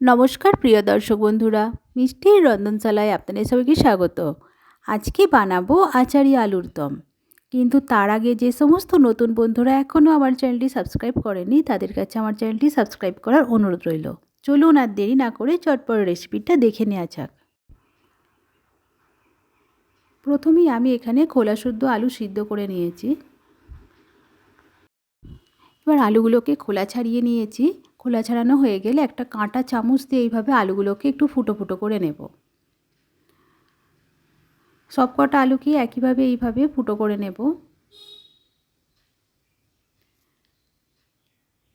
নমস্কার প্রিয় দর্শক বন্ধুরা মিষ্টির রন্ধনশালায় আপনাদের সবাইকে স্বাগত। আজকে বানাবো আচারি আলুর দম। কিন্তু তার আগে যে সমস্ত নতুন বন্ধুরা এখনও আমার চ্যানেলটি সাবস্ক্রাইব করেনি তাদের কাছে আমার চ্যানেলটি সাবস্ক্রাইব করার অনুরোধ রইল। চলুন আর দেরি না করে চটপট রেসিপিটা দেখে নেওয়া যাক। প্রথমেই আমি এখানে খোলা শুদ্ধ আলু সিদ্ধ করে নিয়েছি। এবার আলুগুলোকে খোলা ছাড়িয়ে নিয়েছি। খোলা ছাড়ানো হয়ে গেলে একটা কাঁটা চামচ দিয়ে এইভাবে আলুগুলোকে একটু ফুটো ফুটো করে নেব। সব কটা আলুকে একইভাবে এইভাবে ফুটো করে নেব।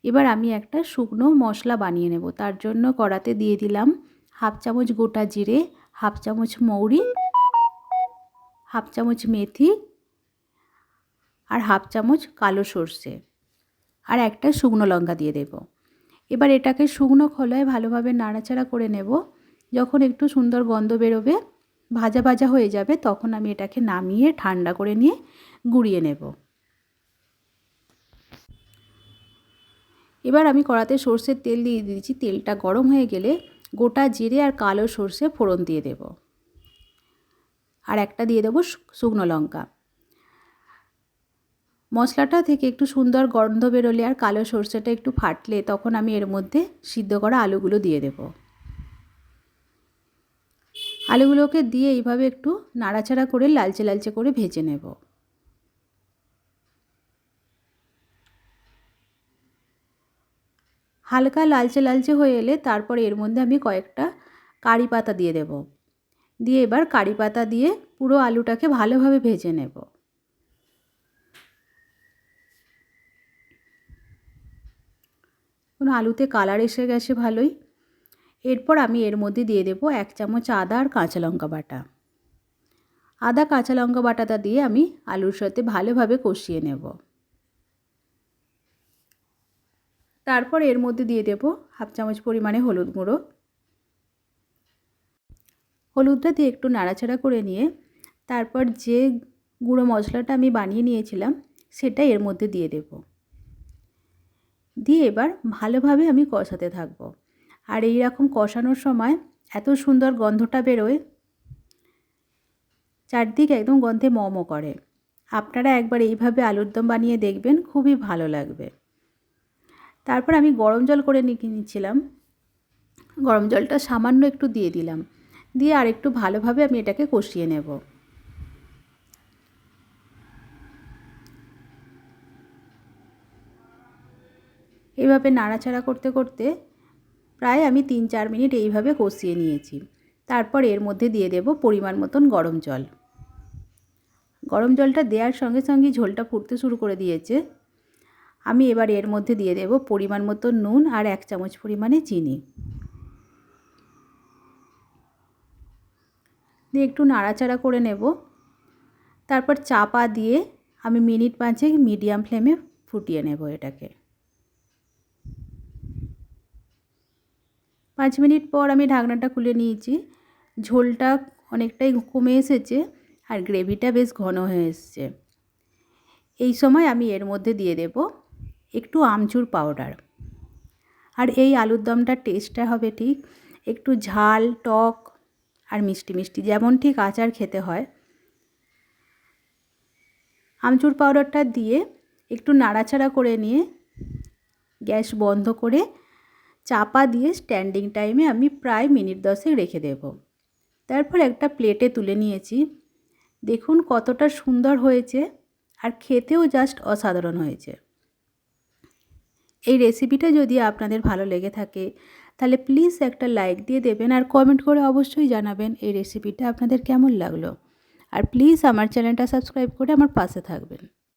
এবার আমি একটা শুকনো মশলা বানিয়ে নেব। তার জন্য কড়াতে দিয়ে দিলাম হাফ চামচ গোটা জিরে, হাফ চামচ মৌরি, হাফ চামচ মেথি আর হাফ চামচ কালো সর্ষে। আর একটা শুকনো লঙ্কা দিয়ে দেব। এবার এটাকে শুকনো খোলায় ভালোভাবে নাড়াচাড়া করে নেব। যখন একটু সুন্দর গন্ধ বেরোবে, ভাজা ভাজা হয়ে যাবে, তখন আমি এটাকে নামিয়ে ঠান্ডা করে নিয়ে গুঁড়িয়ে নেব। এবার আমি কড়াতে সর্ষের তেল দিয়ে দিয়েছি। তেলটা গরম হয়ে গেলে গোটা জিরে আর কালো সর্ষে ফোড়ন দিয়ে দেব। আর একটা দিয়ে দেবো শুকনো লঙ্কা। মশলাটা থেকে একটু সুন্দর গন্ধ বেরোলে আর কালো সর্ষেটা একটু ফাটলে তখন আমি এর মধ্যে সিদ্ধ করা আলুগুলো দিয়ে দেব। আলুগুলোকে দিয়ে এইভাবে একটু নাড়াচাড়া করে লালচে লালচে করে ভেজে নেব। হালকা লালচে লালচে হয়ে এলে তারপর এর মধ্যে আমি কয়েকটা কারি পাতা দিয়ে দেব। দিয়ে এবার কারি পাতা দিয়ে পুরো আলুটাকে ভালোভাবে ভেজে নেব। কোনো আলুতে কালার এসে গেছে ভালোই। এরপর আমি এর মধ্যে দিয়ে দেব এক চামচ আদা আর কাঁচা লঙ্কা বাটা। আদা, কাঁচা লঙ্কা বাটাটা দিয়ে আমি আলুর সাথে ভালোভাবে কষিয়ে নেব। তারপর এর মধ্যে দিয়ে দেব হাফ চামচ পরিমাণে হলুদ গুঁড়ো। হলুদটা দিয়ে একটু নাড়াচাড়া করে নিয়ে তারপর যে গুঁড়ো মশলাটা আমি বানিয়ে নিয়েছিলাম সেটা এর মধ্যে দিয়ে দেবো। দিয়ে এবার ভালোভাবে আমি কষাতে থাকব। আর এই রকম কষানোর সময় এত সুন্দর গন্ধটা বেরোয়, চারদিক একদম গন্ধে মমো করে। আপনারা একবার এইভাবে আলুর দম বানিয়ে দেখবেন, খুবই ভালো লাগবে। তারপর আমি গরম জল করে নিচ্ছিলাম গরম জলটা সামান্য একটু দিয়ে দিলাম। দিয়ে আর একটু ভালোভাবে আমি এটাকে কষিয়ে নেব। এইভাবে নাড়াচাড়া করতে করতে প্রায় আমি তিন চার মিনিট এইভাবে কষিয়ে নিয়েছি। তারপর এর মধ্যে দিয়ে দেব পরিমাণ মতন গরম জল। গরম জলটা দেওয়ার সঙ্গে সঙ্গে ঝোলটা ফুটতে শুরু করে দিয়েছে। আমি এবার এর মধ্যে দিয়ে দেব পরিমাণ মতো নুন আর এক চামচ পরিমাণে চিনি। দিয়ে একটু নাড়াচাড়া করে নেব। তারপর চাপা দিয়ে আমি মিনিট পাঁচে মিডিয়াম ফ্লেমে ফুটিয়ে নেব এটাকে। পাঁচ মিনিট পর আমি ঢাকনাটা খুলে নিয়েছি। ঝোলটা অনেকটাই কমে এসেছে আর গ্রেভিটা বেশ ঘন হয়ে এসছে। এই সময় আমি এর মধ্যে দিয়ে দেব একটু আমচুর পাউডার। আর এই আলুর দমটার টেস্টটা হবে ঠিক একটু ঝাল, টক আর মিষ্টি মিষ্টি যেমন ঠিক আচার খেতে হয়। আমচুর পাউডারটা দিয়ে একটু নাড়াচাড়া করে নিয়ে গ্যাস বন্ধ করে চাপা দিয়ে স্ট্যান্ডিং টাইমে আমি প্রায় মিনিট দশেক রেখে দেব। তারপর একটা প্লেটে তুলে নিয়েছি। দেখুন কতটা সুন্দর হয়েছে আর খেতেও জাস্ট অসাধারণ হয়েছে। এই রেসিপিটা যদি আপনাদের ভালো লেগে থাকে, তাহলে প্লিজ একটা লাইক দিয়ে দেবেন আর কমেন্ট করে অবশ্যই জানাবেন এই রেসিপিটা আপনাদের কেমন লাগল। আর প্লিজ আমার চ্যানেলটা সাবস্ক্রাইব করে আমার পাশে থাকবেন।